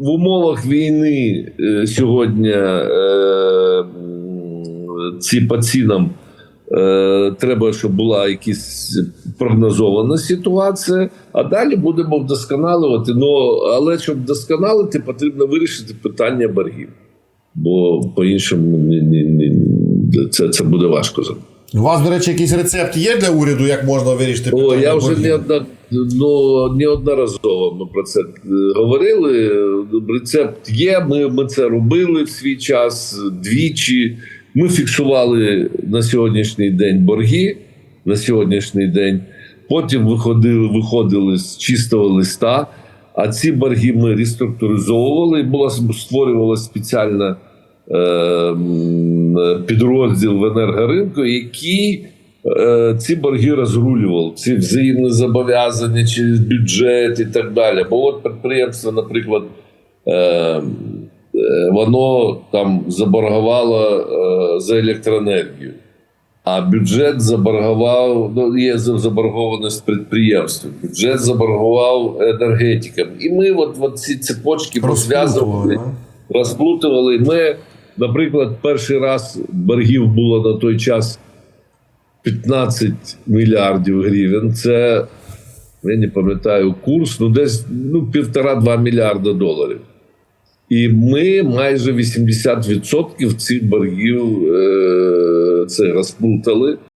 в умовах війни е, сьогодні е, ці по цінам е, треба, щоб була якась прогнозована ситуація, а далі будемо вдосконалювати. Ну, але щоб вдосконалити, потрібно вирішити питання боргів. Бо по-іншому ні, ні, ні, це, це буде важко зробити. У вас, до речі, якийсь рецепт є для уряду, як можна вирішити О, я вже не одна, ну, неодноразово ми про це е, говорили. Рецепт є. Ми, ми це робили в свій час двічі. Ми фіксували на сьогоднішній день борги. На сьогоднішній день. Потім виходили, виходили з чистого листа. А ці борги ми реструктуризовували. Була створювалася спеціальна підрозділ в енергоринку, який е, ці борги розрулював, ці взаємні зобов'язання через бюджет і так далі. Бо от підприємство, наприклад, е, е, воно там заборгувало е, за електроенергію. А бюджет заборгував, ну є заборгованість підприємств. Бюджет заборгував енергетикам. І ми от, от ці цепочки розв'язували розплутували. Ми, наприклад, перший раз боргів було на той час 15 мільярдів гривень. Це я не пам'ятаю курс, ну десь ну, півтора-два мільярда доларів. І ми майже 80% цих боргів е, це розплутали.